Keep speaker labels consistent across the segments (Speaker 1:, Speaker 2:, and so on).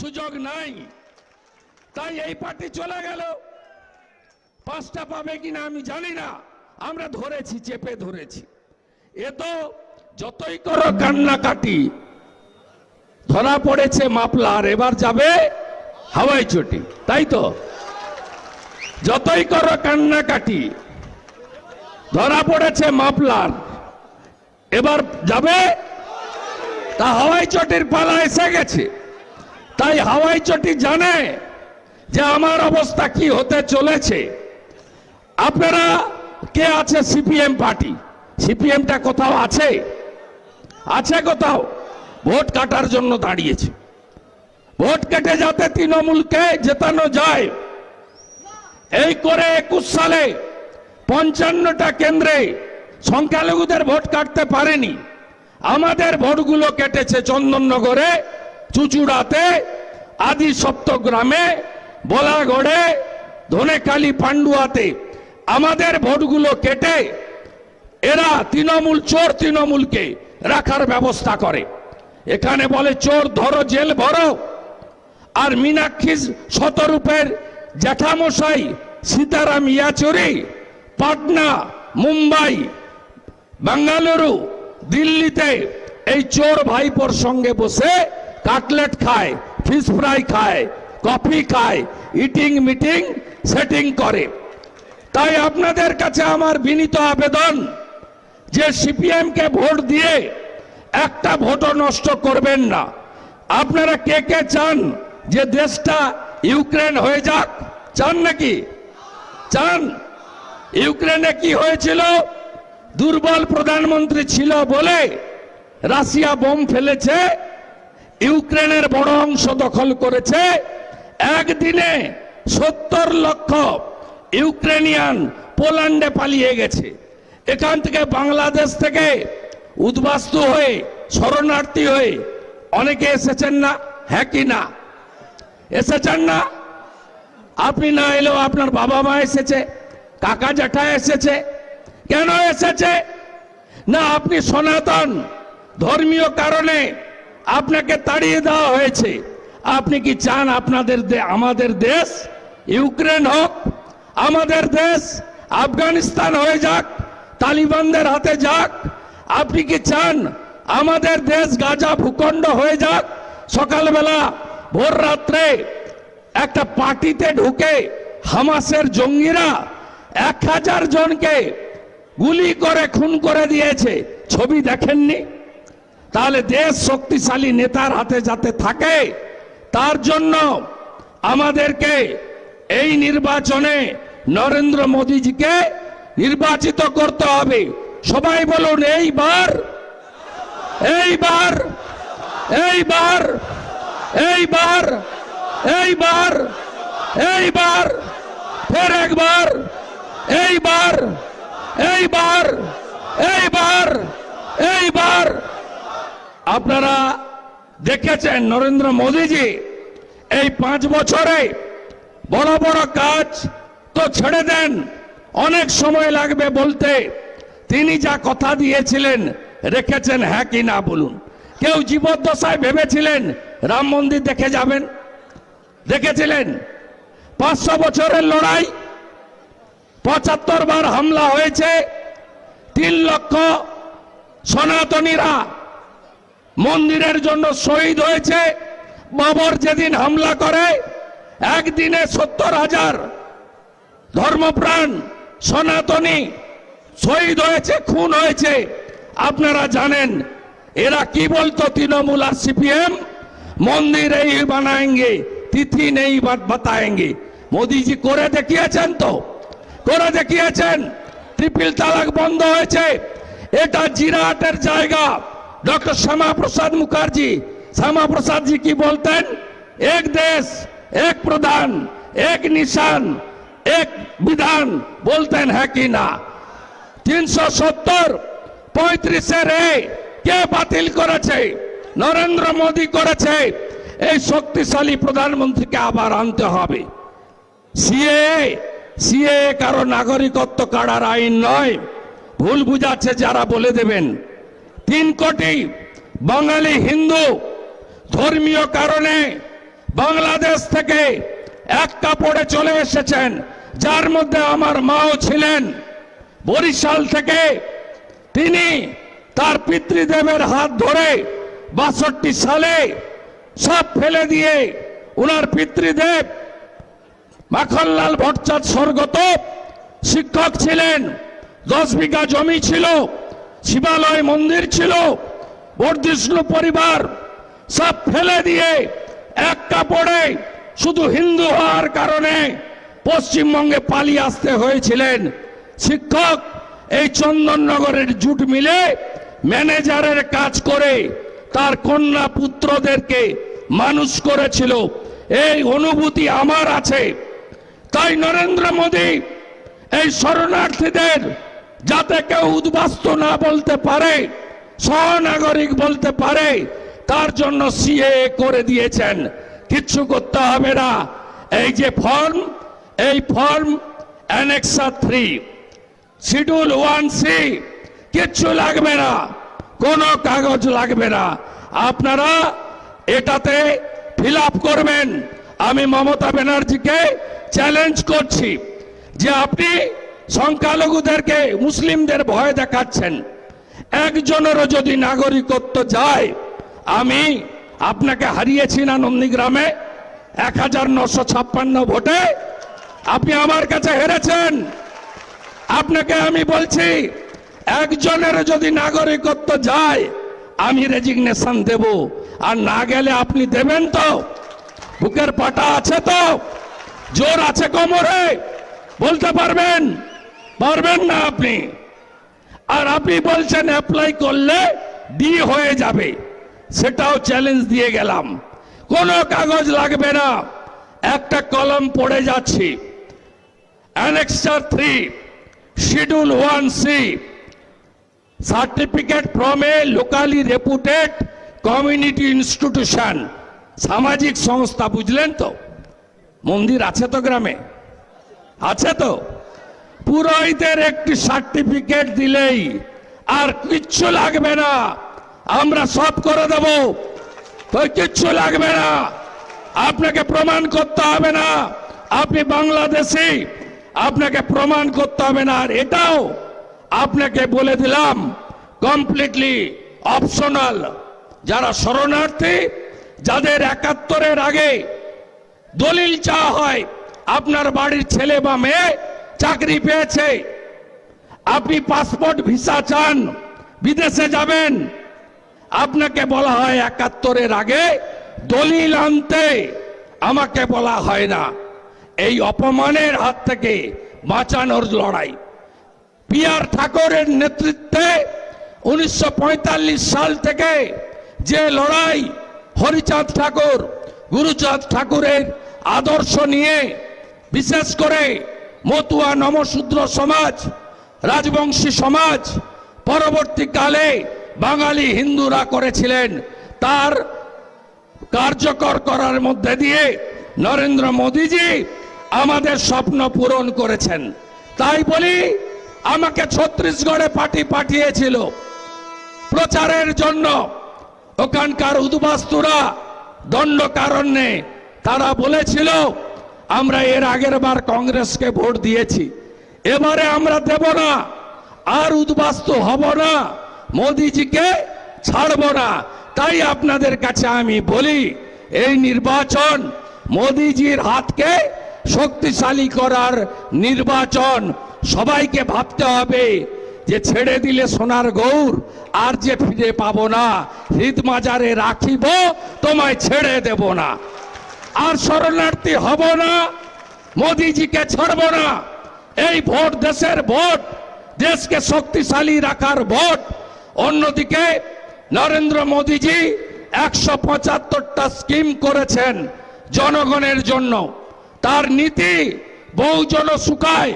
Speaker 1: সুযোগ নাই। তাই এই পার্টি চলে গেল। পাঁচটা পাবে কিনা আমি জানি না। আমরা ধরেছি, চেপে ধরেছি। এ তো যতই করো কান্নাকাটি, ধরা পড়েছে মাপলার, এবার যাবে হাওয়াই চটি, তাই তো? যতই করো কান্নাকাটি, ধরা পড়েছে মাপলার, এবার যাবে তা হাওয়াই চটির পালা এসে গেছে। তাই হাওয়াই চটি জানে যে আমার অবস্থা কি হতে চলেছে। আপনারা কে আছে সিপিএম পার্টি? সিপিএমটা কোথাও আছে? আছে কোথাও? ভোট কাটার জন্য দাঁড়িয়েছে। ভোট কেটে যাতে তৃণমূলকে জেতানো যায়। এই করে একুশ সালে পঞ্চান্নটা কেন্দ্রে সংখ্যালঘুদের ভোট কাটতে পারেনি। আমাদের ভোটগুলো কেটেছে চন্দননগরে চুচুড়াতে আদি সপ্তগ্রামে, বলাগড়ে ধনেকালী পান্ডুয়াতে আমাদের ভোটগুলো কেটে এরা তৃণমূল, চোর তৃণমূলকে রাখার ব্যবস্থা করে। এখানে বলে, চোর ধরো, জেল ভরো। আর মীনাক্ষী শতরূপের জ্যাঠামশাই সীতারাম ইয়াচুরি, পাটনা, মুম্বাই, বেঙ্গালুরু, দিল্লিতে এই চোর ভাইপোর সঙ্গে বসে কাটলেট খায় ফিশ ফ্রাই খায় কফি খায় ইটিং মিটিং সেটিং করে। তাই আপনাদের কাছে আমার বিনীত আবেদন যে সিপিএম কে ভোট দিয়ে একটা ভোটও নষ্ট করবেন না। আপনারা কে কে চান যে দেশটা ইউক্রেন হয়ে যাক? চান নাকি? চান। ইউক্রেনে কি হয়েছিল? দুর্বল প্রধানমন্ত্রী ছিল বলে রাশিয়া বোম ফেলেছে ইউক্রেনের বড় অংশ দখল করেছে। একদিনে সত্তর লক্ষ ইউক্রেনিয়ান পোল্যান্ডে পালিয়ে গেছে। এখান থেকে বাংলাদেশ থেকে উদ্বাস্তু হয়ে, শরণার্থী হয়ে অনেকে এসেছেন না? হ্যাঁ কি না? এসেছেন না? আপনি না এলেও আপনার বাবা মা এসেছে, কাকা জ্যাঠা এসেছে। কেন এসেছে? না, আপনি সনাতন, ধর্মীয় কারণে আপনাকে তাড়িয়ে দেওয়া হয়েছে। আপনি কি চান আপনাদের আমাদের দেশ ইউক্রেন হোক, আমাদের দেশ আফগানিস্তান হয়ে যাক, তালিবানদের হাতে যাক? আপনি কি চান আমাদের দেশ গাজা ভূখণ্ড হয়ে যাক? সকালবেলা ভোর রাত্রে একটা পার্টিতে ঢুকে হামাসের জঙ্গিরা এক হাজার জনকে গুলি করে, খুন করে দিয়েছে। ছবি দেখেননি? তাহলে দেশ শক্তিশালী নেতার হাতে যাতে থাকে, তার জন্য আমাদেরকে এই নির্বাচনে নরেন্দ্র মোদীজিকে নির্বাচিত করতে হবে। সবাই বলুন, এইবার এইবার এইবার এইবার এইবার এইবার, ফের একবার, এইবার এইবার এইবার এইবার আপনারা দেখেছেন নরেন্দ্র মোদীজি, এই পাঁচ বছরে বড় বড় কাজ তো ছেড়ে দেন, অনেক সময় লাগবে বলতে। তিনি যা কথা দিয়েছিলেন, রেখেছেন হ্যাঁ কি না বলুন। কেউ জীবদ্দশায় ভেবেছিলেন রাম মন্দির দেখে যাবেন? দেখেছিলেন? পাঁচশো বছরের লড়াই, পঁচাত্তর বার হামলা হয়েছে, তিন লক্ষ সনাতনীরা মন্দিরের জন্য শহীদ হয়েছে। বাবর যেদিন হামলা করে, একদিনে সত্তর হাজার ধর্মপ্রাণ, সনাতনী শহীদ হয়েছে, খুন হয়েছে। আপনারা জানেন, এরা কি বলতো তৃণমূল আর সিপিএম? মন্দির এই বানায়েঙ্গে, তিথি নেই বাতায়েঙ্গে। মোদিজি করে দেখিয়েছেন তো, করে দেখিয়েছেন। ট্রিপল তালাক বন্ধ হয়েছে। এটা জিরাটের জায়গা। ডক্টর শ্যামা প্রসাদ মুখার্জি শ্যামা প্রসাদ জি কি বলতেন এক দেশ এক প্রধান এক নিশান এক বিধান বলতেন হ্যাঁ কি না তিনশো সত্তর পঁয়ত্রিশের কে বাতিল করেছে নরেন্দ্র মোদী করেছে এই শক্তিশালী প্রধানমন্ত্রীকে আবার আনতে হবে। সিএ সিএ কারও নাগরিকত্ব কাড়ার আইন নয়। ভুল বুঝাচ্ছে যারা বলে দেবেন। তিন কোটি বাঙালি হিন্দু ধর্মীয় কারণে বাংলাদেশ থেকে এক কাপড়ে চলে এসেছেন, যার মধ্যে আমার মাও ছিলেন। বরিশাল থেকে তিনি তার পিতৃদেবের হাত ধরে বাষট্টি সালে সব ফেলে দিয়ে ওনার পিতৃদেব মাখনলাল ভট্টাচার্য স্বর্গত শিক্ষক ছিলেন, দশ বিঘা জমি ছিল। শিবালয় মন্দির ছিল, বর্ধিষ্ণু পরিবার সব ফেলে দিয়ে এক কাপড়ে শুধু হিন্দু হওয়ার কারণে পশ্চিমবঙ্গে পালিয়ে আসতে হয়েছিলেন। শিক্ষক এই চন্দননগরের জুট মিলে ম্যানেজারের কাজ করে তার কন্যা পুত্রদেরকে মানুষ করেছিল। এই অনুভূতি আমার আছে। তাই নরেন্দ্র মোদী এই শরণার্থীদের যাতে কেউ উদ্বাস্ত না বলতে পারে সহনাগরিক বলতে পারে, তার জন্য সিএ করে দিয়েছেন। কিচ্ছু করতে হবে না। এই যে ফর্ম, এই form, annexure three, schedule one C, কিচ্ছু লাগবে না, কোনো কাগজ লাগবে না। আপনারা এটাতে ফিল করবেন। আমি মমতা ব্যানার্জিকে চ্যালেঞ্জ করছি যে আপনি সংখ্যালঘুদেরকে মুসলিমদের ভয় দেখাচ্ছেন। একজনেরও যদি নাগরিকত্ব যায়, আমি আপনাকে হারিয়েছি না নন্দীগ্রামে, এক হাজার নশো ছাপ্পান্ন ভোটে আপনি আমার কাছে হেরেছেন। আপনাকে আমি বলছি, একজনের যদি নাগরিকত্ব যায়, আমি রেজিগনেশন দেব। আর না গেলে আপনি দেবেন তো? বুকের পাটা আছে তো? জোর আছে কোমরে? বলতে পারবেন? পারবেন না আপনি। আর আপনি বলছেন অ্যাপ্লাই করলে ডি হয়ে যাবে। সেটাও চ্যালেঞ্জ দিয়ে গেলাম। কোনো কাগজ লাগবে না। একটা কলম পড়ে যাচ্ছি। Annexure three schedule one C certificate from a locally reputed community institution সামাজিক সংস্থা, বুঝলেন তো? মন্দির আছে তো গ্রামে? আছে তো? পুরোহিতের একটি সার্টিফিকেট দিলেই আর কিচ্ছু লাগবে না। আমরা সব করে দেব। কিচ্ছু লাগবে না। আপনাকে প্রমাণ করতে হবে না। আপনি বাংলাদেশি। আপনাকে প্রমাণ করতে হবে না। আর এটাও আপনাকে বলে দিলাম কমপ্লিটলি অপশনাল যারা শরণার্থী, যাদের একাত্তরের আগে দলিল চাওয়া হয়, আপনার বাড়ির ছেলে বা মেয়ে চাকরি পেয়েছে। আপনি পাসপোর্ট ভিসা চান, বিদেশে যাবেন। আপনাকে বলা হয় একাত্তরের আগে দলিল আনতে। আমাকে বলা হয় না। এই অপমানের হাত থেকে বাঁচানোর লড়াই। পিয়ার ঠাকুরের নেতৃত্বে উনিশশো পঁয়তাল্লিশ সাল থেকে যে লড়াই হরিচাঁদ ঠাকুর, গুরুচাঁদ ঠাকুরের আদর্শ নিয়ে, বিশেষ করে মতুয়া নমশূদ্র সমাজ, রাজবংশী সমাজ, পরবর্তীকালে বাঙালি হিন্দুরা করেছিলেন। তার কার্যকর করার মধ্যে দিয়ে নরেন্দ্র মোদীজি আমাদের স্বপ্ন পূরণ করেছেন। তাই বলি, আমাকে ছত্তিশগড়ে পার্টি পাঠিয়েছিল। প্রচারের জন্য ওখানকার উদ্বাস্তুরা দণ্ডকারণ্যে তারা বলেছিল আমরা এর আগের বার কংগ্রেসকে ভোট দিয়েছি। এবারে আমরা দেব না। আর উদ্বাস্ত হব না। মোদিজিকে ছাড়ব না। তাই আপনাদের কাছে আমি বলি, এই নির্বাচন মোদিজির হাতকে শক্তিশালী করার নির্বাচন। সবাইকে ভাবতে হবে যে ছেড়ে দিলে সোনার গৌর, আর যে ফিরে পাবো না হৃদ মাজারে রাখিব, তোমায় ছেড়ে দেব না। আর শরণার্থী হব না, মোদিজিকে ছাড়ব না। এই ভোট দেশের ভোট, দেশকে শক্তিশালী রাখার ভোট। অন্যদিকে নরেন্দ্র মোদিজি একশো পঁচাত্তরটা স্কিম করেছেন জনগণের জন্য। তার নীতি বহুজন সুখায়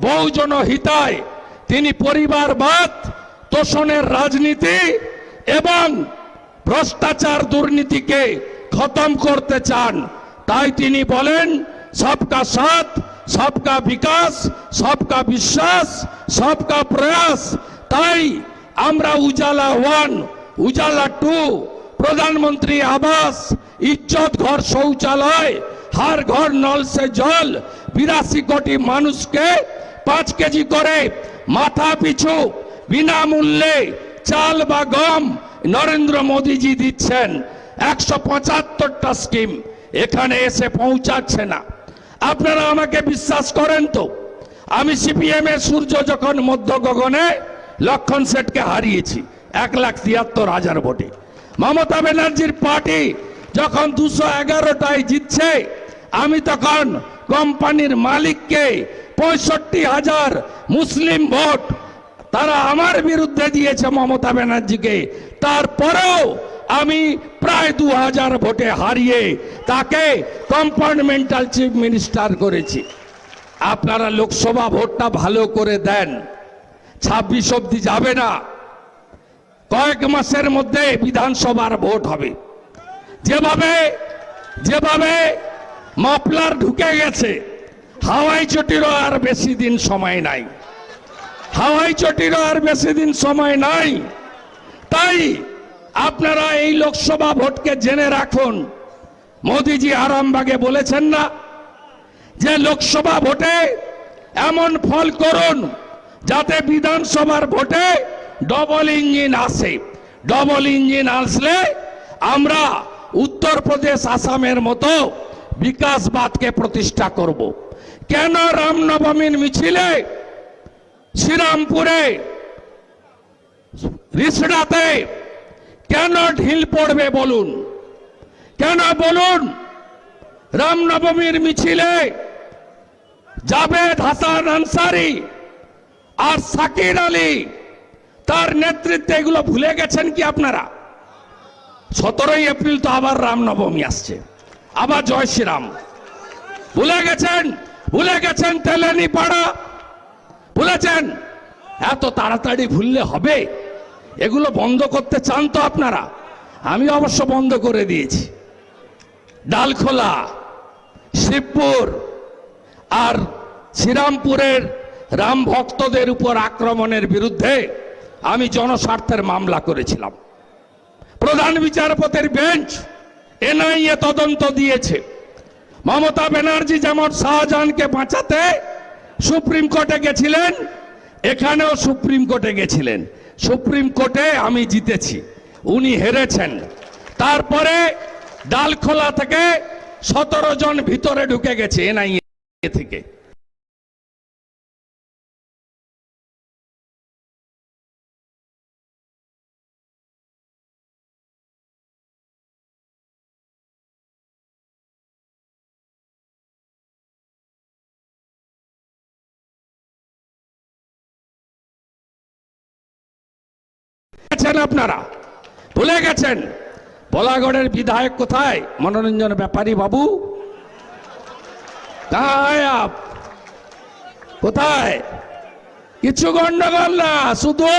Speaker 1: বহুজন হিতায়। তিনি পরিবারবাদ, তোষণের রাজনীতি এবং ভ্রষ্টাচার দুর্নীতিকে খতম করতে চান। তাই তিনি বলেন, সবকা সাথ, সবকা বিকাশ, সবকা বিশ্বাস, সবকা প্রয়াস। তাই আমরা উজালা ওয়ান, উজালা টু, প্রধানমন্ত্রী আবাস, ইজ্জত ঘর শৌচালয়, হার ঘর নল সে জল, বিরাশি কোটি মানুষকে পাঁচ কেজি করে মাথা পিছু বিনামূল্যে চাল বা গম নরেন্দ্র মোদীজি দিচ্ছেন। একশো পঁচাত্তরটা স্কিম। এখানে এসে পৌঁছাচ্ছে না। আপনারা আমাকে বিশ্বাস করেন তো? আমি সিপিএম এর সূর্য যখন মধ্য গগনে লক্ষণ সেটকে হারিয়েছি, এক লাখ তিয়াত্তর হাজার ভোটে। মমতা ব্যানার্জির পার্টি যখন দুশো এগারোটায় জিতছে, আমি তখন কোম্পানির মালিককে পঁয়ষট্টি হাজার মুসলিম ভোট তারা আমার বিরুদ্ধে দিয়েছে মমতা ব্যানার্জিকে। তারপরেও আমি প্রায় দু হাজার ভোটে হারিয়ে তাকে কম্পার্টমেন্টাল চিফ মিনিস্টার করেছি। আপনারা লোকসভা ভোটটা ভালো করে দেন। ছাব্বিশ অব্দি যাবে না। কয়েক মাসের মধ্যে বিধানসভার ভোট হবে। যেভাবে যেভাবে মাপলার ঢুকে গেছে, হাওয়াই চটিরও আর বেশি দিন সময় নাই। হাওয়াই চটিরও আর বেশি দিন সময় নাই। তাই আপনারা এই লোকসভা ভোটকে জেনে রাখুন। মোদিজি আরামবাগে বলেছেন না যে লোকসভা ভোটে এমন ফল করুন যাতে বিধানসভার ভোটে ডবল ইঞ্জিন আসে। ডবল ইঞ্জিন আসলে আমরা উত্তরপ্রদেশ, আসামের মতো বিকাশবাদকে প্রতিষ্ঠা করব। কেন রামনবমীর মিছিলে শ্রীরামপুরে রিসড়াতে কেন ঢিল পড়বে বলুন? কেন বলুন? রামনবমীর মিছিলে জাভেদ হাসান আনসারি আর সাকির আলী, তার নেতৃত্বে এগুলো ভুলে গেছেন কি আপনারা? সতেরোই এপ্রিল তো আবার রামনবমী আসছে। আবার জয় শ্রীরাম। ভুলে গেছেন? ভুলে গেছেন তেলেনি পাড়া ভুলেছেন? এত তাড়াতাড়ি ভুললে হবে? এগুলো বন্ধ করতে চান তো আপনারা। আমি অবশ্য বন্ধ করে দিয়েছি। ডালখোলা, শিবপুর আর শ্রীরামপুরের রাম ভক্তদের উপর আক্রমণের বিরুদ্ধে আমি জনস্বার্থের মামলা করেছিলাম। প্রধান বিচারপতির বেঞ্চ এনআইএ তদন্ত দিয়েছে। মমতা ব্যানার্জি যেমন শাহজাহানকে বাঁচাতে সুপ্রিম কোর্টে গেছিলেন, এখানেও সুপ্রিম কোর্টে গেছিলেন। সুপ্রিম কোর্টে আমি জিতেছি। উনি হেরেছেন। তারপরে ডালখোলা থেকে সতেরো জন ভিতরে ঢুকে গেছে এনআইএ থেকে। আপনারা? ভুলে গেছেন? বলাগড়ের বিধায়ক কোথায়? মনোরঞ্জন ব্যাপারী বাবু? কোথায়? কিছু গন্ডগোল না, শুধু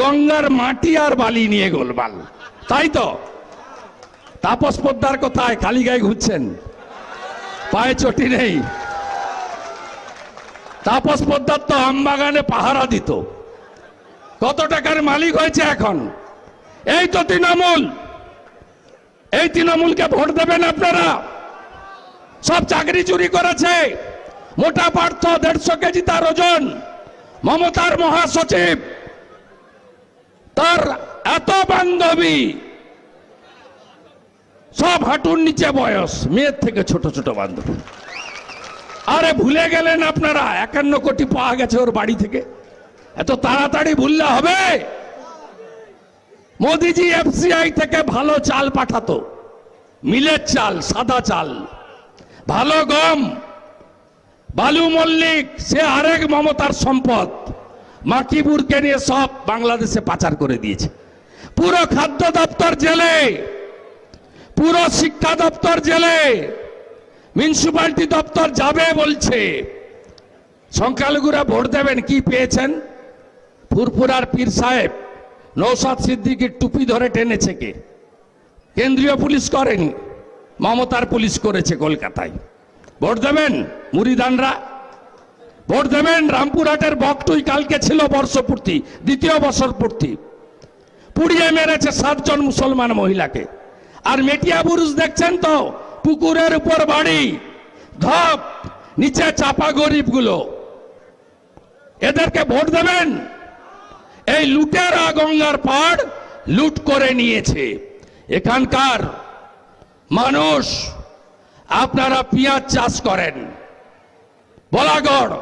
Speaker 1: গঙ্গার মাটি আর বালি নিয়ে গোলবাল তাই তো? তাপস পোদ্দার কোথায়? খালি ঘুরছেন। পায়ে চটি নেই। তাপস পোদ্দার তো আমবাগানে পাহারা দিত। কত টাকার মালিক হয়েছে এখন? এই তো তৃণমূল। এই তৃণমূলকে ভোট দেবেন আপনারা? সব চাকরি চুরি করেছে। মোটা পার্থ দেড়শো কেজি তার ওজন। মমতার মহাসচিব। তার এত বান্ধবী। সব হাঁটুর নিচে বয়স। মেয়ের থেকে ছোট ছোট বান্ধবী। আরে ভুলে গেলেন আপনারা? একান্ন কোটি পাওয়া গেছে ওর বাড়ি থেকে। এত তাড়াতাড়ি ভুললে হবে? মোদিজি এফসিআই থেকে ভালো চাল পাঠাতো। মিলের চাল, সাদা চাল। ভালো গম। বালু মল্লিক, সে আরেক মমতার সম্পদ। মাকিবুরকে নিয়ে সব বাংলাদেশে পাচার করে দিয়েছে। পুরো খাদ্য দপ্তর জেলে। পুরো শিক্ষা দপ্তর জেলে। মিউনিসিপালিটি দপ্তর যাবে বলছে। সংখ্যালঘুরা ভোট দেবেন, কি পেয়েছেন? ফুরফুরার পীর সাহেব নৌসাদ সিদ্দিকির টুপি ধরে টেনেছে কে? কেন্দ্রীয় পুলিশ করেনি। মমতার পুলিশ করেছে কলকাতায়। ভোট দেবেন মুড়িদানরা ভোট দেবেন রামপুরহাটের বকটুই কালকে ছিল বর্ষপূর্তি, দ্বিতীয় বছর পূর্তি পুড়িয়ে মেরেছে সাতজন মুসলমান মহিলাকে। আর মেটিয়া বুরুজ দেখছেন তো? পুকুরের উপর বাড়ি। ধপ, নিচে চাপা গরিবগুলো। এদেরকে ভোট দেবেন? এই লুটেরা গঙ্গার পাড় লুট করে নিয়েছে। এখানকার মানুষ, আপনারা পেঁয়াজ চাষ করেন। বলাগড়,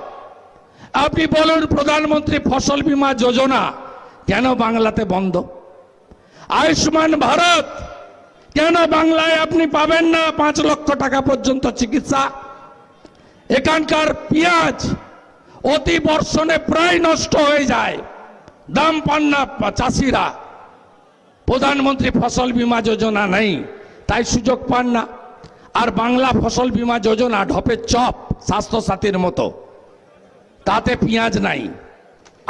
Speaker 1: আপনি বলুন প্রধানমন্ত্রী ফসল বীমা যোজনা কেন বাংলাতে বন্ধ? আয়ুষ্মান ভারত, কেন বাংলায় আপনি পাবেন না পাঁচ লক্ষ টাকা পর্যন্ত চিকিৎসা? এখানকার পেঁয়াজ অতি বর্ষণে প্রায় নষ্ট হয়ে যায়। দাম পান না চাষিরা। প্রধানমন্ত্রী ফসল বীমা যোজনা নেই, তাই সুযোগ পান না। আর বাংলা ফসল বীমা যোজনা ঢপের চপ স্বাস্থ্যসাথীর মতো। তাতে পেঁয়াজ নাই,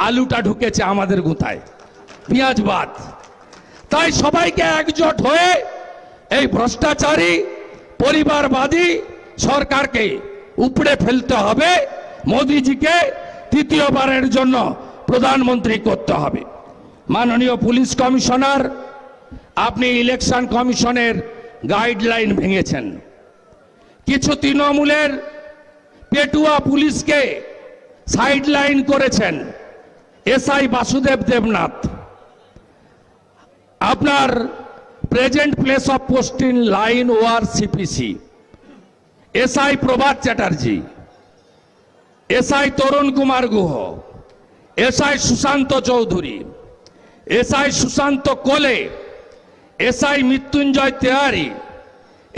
Speaker 1: আলুটা ঢুকেছে আমাদের গুঁতায়। পেঁয়াজ বাদ। তাই সবাইকে একজোট হয়ে এই ভ্রষ্টাচারী, পরিবারবাদী সরকারকে উপড়ে ফেলতে হবে। মোদিজিকে তৃতীয়বারের জন্য প্রধানমন্ত্রী করতে হবে। মাননীয় পুলিশ কমিশনার, আপনি ইলেকশন কমিশনের গাইডলাইন ভেঙেছেন। কিছু তৃণমূলের পেটুয়া পুলিশকে সাইডলাইন করেছেন এসআই বাসুদেব দেবনাথ। আপনার present place of posting line war CPC. SI Prabhat Chatterjee. SI Tarun Kumar Guha. SI Sushanta Chowdhury, SI Sushanta Kole, SI Mrityunjay Tehari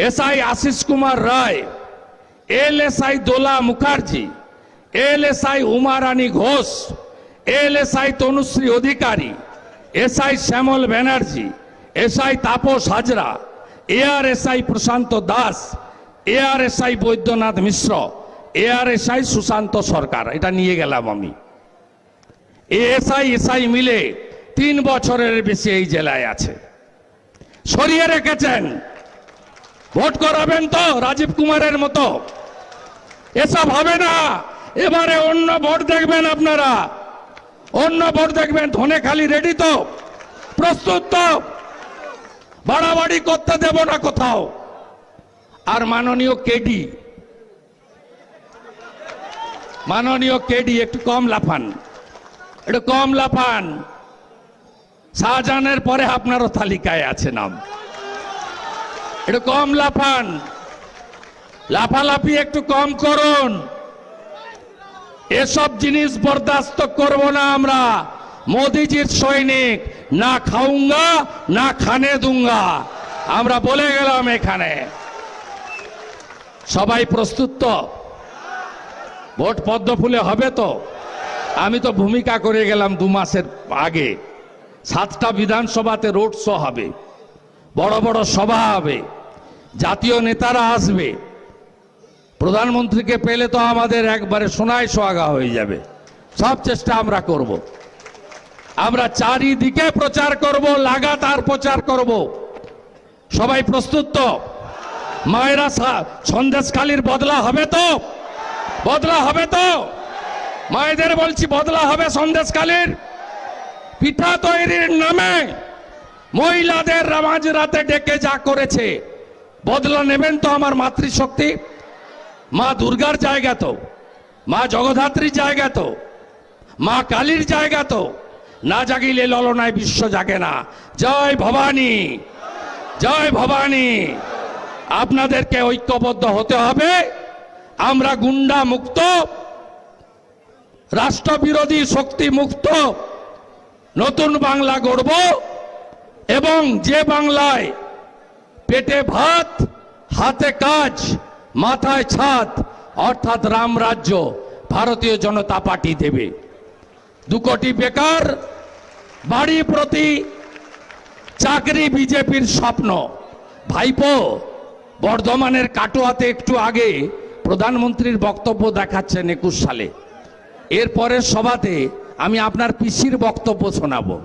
Speaker 1: SI Ashis Kumar Roy L SI Dola Mukherjee L SI Umarani Ghosh L SI Tanushree Adhikari, SI Shyamal Banerjee, SI Tapas Hazra, ARSI Prashanta Das, ARSI Baidyanath Mishra, ARSI Sushanta Sarkar. এটা নিয়ে গেলাম আমি। ASI, SI মিলে তিন বছরের বেশি এই জেলায় আছে। সরিয়ে রেখেছেন। ভোট করাবেন তো রাজীব কুমারের মতো। এসব হবে না। এবারে অন্য ভোট দেখবেন আপনারা। অন্য ভোট দেখবেন ধনে খালি রেডি তো। প্রস্তুত তো। বাড়াবাড়ি করতে দেব না কোথাও। আর মাননীয় কেডি। মাননীয় কেডি, একটু কম লাফান। একটু কম লাফান। শাহজাহানের পরে আপনারও তালিকায় আছে নাম। একটু কম লাফান। লাফালাফি একটু কম করুন। এসব জিনিস বরদাস্ত করব না আমরা। মোদিজির সৈনিক, না খাউঙ্গা, না খানে দুঙ্গা। আমরা বলে গেলাম এখানে। সবাই প্রস্তুত তো? ভোট পদ্ম ফুলে হবে তো? আমি তো ভূমিকা করে গেলাম দু মাসের আগে। সাতটা বিধানসভাতে রোড শো হবে, বড় বড় সভা হবে, জাতীয় নেতারা আসবে। প্রধানমন্ত্রীকে পেলে তো আমাদের একবারে সোনায় সোয়াগা হয়ে যাবে। সব চেষ্টা আমরা করব। আমরা চারিদিকে প্রচার করব, লাগাতার প্রচার করব। সবাই প্রস্তুত তো? মায়েরা সন্দেশখালির বদলা হবে তো? বদলা হবে তো? মায়েদের বলছি বদলা হবে সন্দেশখালির পিঠা তৈরির নামে মহিলাদের রামাজ রাতে ডেকে যা করেছে। বদলা নেবেন তো আমার মাতৃশক্তি। মা দুর্গার জায়গা তো, মা জগধাত্রীর জায়গা তো, মা কালীর জায়গা তো। না জাগিলে ললনায় বিশ্ব জাগে না। জয় ভবানী জয় ভবানী। আপনাদেরকে ঐক্যবদ্ধ হতে হবে। আমরা গুন্ডা মুক্ত। রাষ্ট্রবিরোধী শক্তি মুক্ত, নতুন বাংলা গড়ব এবং যে বাংলায় পেটে ভাত, হাতে কাজ, মাথায় ছাদ, অর্থাৎ রাম রাজ্য ভারতীয় জনতা পার্টি দেবে। দু কোটি বেকার, বাড়ি প্রতি চাকরি বিজেপির স্বপ্ন। ভাইপো, বর্ধমানের কাটোয়াতে একটু আগে প্রধানমন্ত্রীর বক্তব্য দেখাচ্ছেন একুশ সালে। এরপরের সভাতে আমি আপনার পিসির বক্তব্য শোনাবো।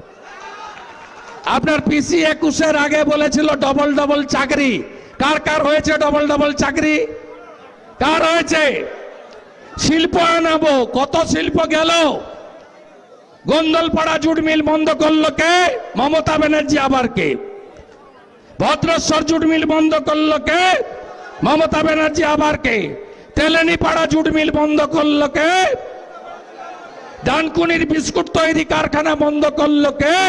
Speaker 1: আপনার পিসি একুশের আগে বলেছিল ডবল ডবল চাকরি। কার কার হয়েছে ডবল ডবল চাকরি? কার হয়েছে? শিল্প আনাবো। কত শিল্প গেল? গোন্দলপাড়া জুট মিল বন্ধ করল কে? মমতা ব্যানার্জি আবার কে? ভদ্রেশ্বর জুট মিল বন্ধ করল কে? মমতা ব্যানার্জি আবার কে? তেলেনি পাড়া জুট মিল বন্ধ করল কে? ডানকুনির বিস্কুট তৈরি কারখানা বন্ধ করল কে?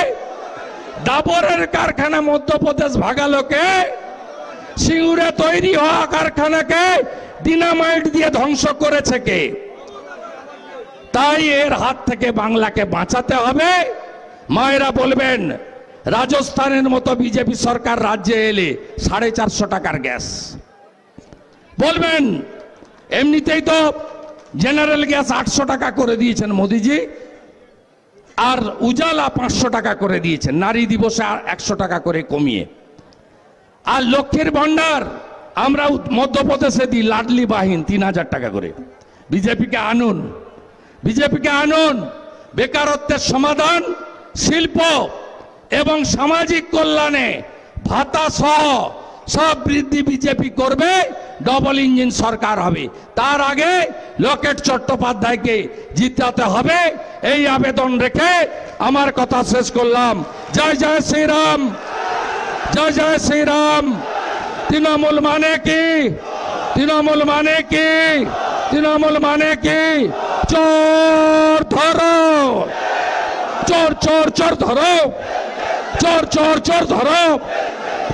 Speaker 1: ডাবরের কারখানা মধ্যপ্রদেশ ভাগালো কে? সিঙ্গুরে তৈরি হওয়া কারখানাকে ডিনামাইট দিয়ে ধ্বংস করেছে কে? তাই এর হাত থেকে বাংলাকে বাঁচাতে হবে। মায়েরা বলবেন, রাজস্থানের মতো বিজেপি সরকার রাজ্যে এলে সাড়ে চারশো টাকার গ্যাস। বলবেন, এমনিতেই তো জেনারেল গ্যাস আটশো টাকা করে দিয়েছেন মোদিজি, আর উজালা পাঁচশো টাকা করে দিয়েছেন। নারী দিবসে একশো টাকা করে কমিয়ে। আর লক্ষ্মীর ভান্ডার আমরা মধ্যপ্রদেশে দিই লাডলি বাহিন তিন হাজার টাকা করে। বিজেপিকে আনুন বিজেপিকে আনুন, বেকারত্বের সমাধান, শিল্প এবং সামাজিক কল্যাণে ভাতা সহ সব বৃদ্ধি বিজেপি করবে ডবল ইঞ্জিন সরকার হবে। তার আগে লকেট চট্টোপাধ্যায়কে জিতাতে হবে। এই আবেদন রেখে আমার কথা শেষ করলাম। জয় জয় শ্রীরাম, জয় জয় শ্রীরাম। তৃণমূল মানে কি? তৃণমূল মানে কি? তৃণমূল মানে কি? চোর ধরো। চোর চোর চোর ধরো। চোর চোর চোর ধরো।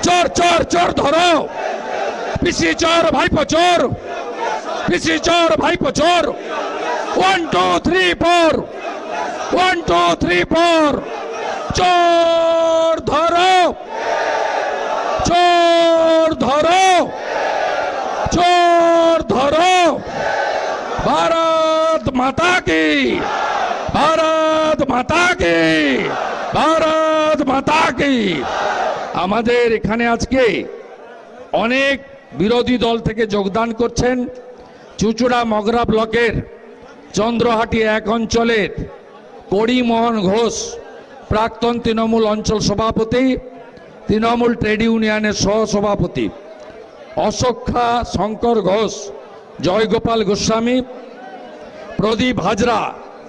Speaker 1: চোর চোর চোর ধরো পিসি চোর ভাইপো চোর পিসি চোর ভাইপো চোর one two three four one two three four চোর ধরো চোর ধরো চোর ধরো ভারত মাতা কি ভারত মাতা কি ভারত মাতা কি আমাদের এখানে আজকে অনেক বিরোধী দল থেকে যোগদান করছেন চুচুড়া মগরা ব্লকের চন্দ্রহাটি এক অঞ্চলের করিমোহন ঘোষ, প্রাক্তন তৃণমূল অঞ্চল সভাপতি, তৃণমূল ট্রেড ইউনিয়নের সহ সভাপতি অশোক্ষা শঙ্কর ঘোষ, জয়গোপাল গোস্বামী, প্রদীপ হাজরা,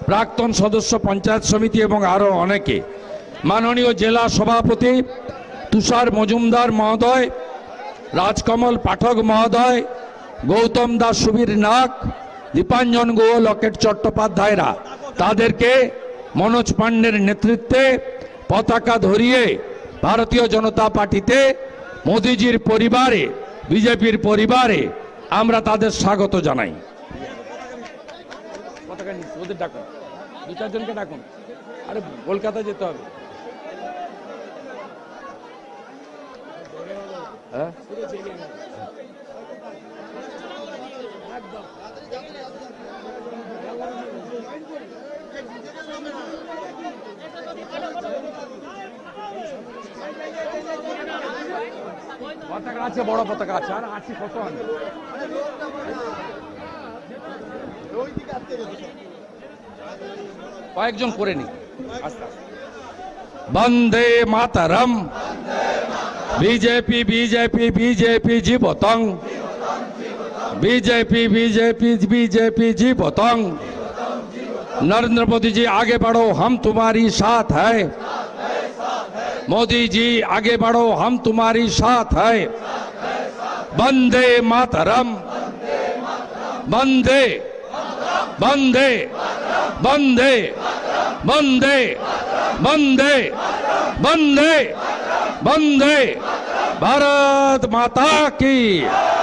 Speaker 1: প্রাক্তন সদস্য পঞ্চায়েত সমিতি এবং আরও অনেকে। মাননীয় জেলা সভাপতি তুষার মজুমদার মহোদয়, রাজকমল পাঠক মহোদয়, গৌতম দাস সুবীর নাগ, দীপাঞ্জন গো লকেট চট্টোপাধ্যায়রা। তাদেরকে মনোজ পাণ্ডের নেতৃত্বে পতাকা ধরিয়ে ভারতীয় জনতা পার্টিতে মোদিজির পরিবারে, বিজেপির পরিবারে আমরা তাদের স্বাগত জানাই। ওদের ডাকুন। দু চারজনকে ডাকুন। আরে কলকাতা যেতে হবে। পতাকা আছে, বড় পতাকা আছে, আর আছে কত কয়েকজন করে নি। Vande Mataram. BJP BJP BJP BJP BJP जी बोतंग बीजेपी बीजेपी बीजेपी जी बोतंग नरेंद्र मोदी जी, आगे बढ़ो, हम तुम्हारी साथ है। मोदी जी, आगे बढ़ो, हम तुम्हारी साथ है। बंदे मातरम। बंदे। बंदे। बंदे। बंदे। बंदे। बंदे। बंदे। ભારત માતા કી.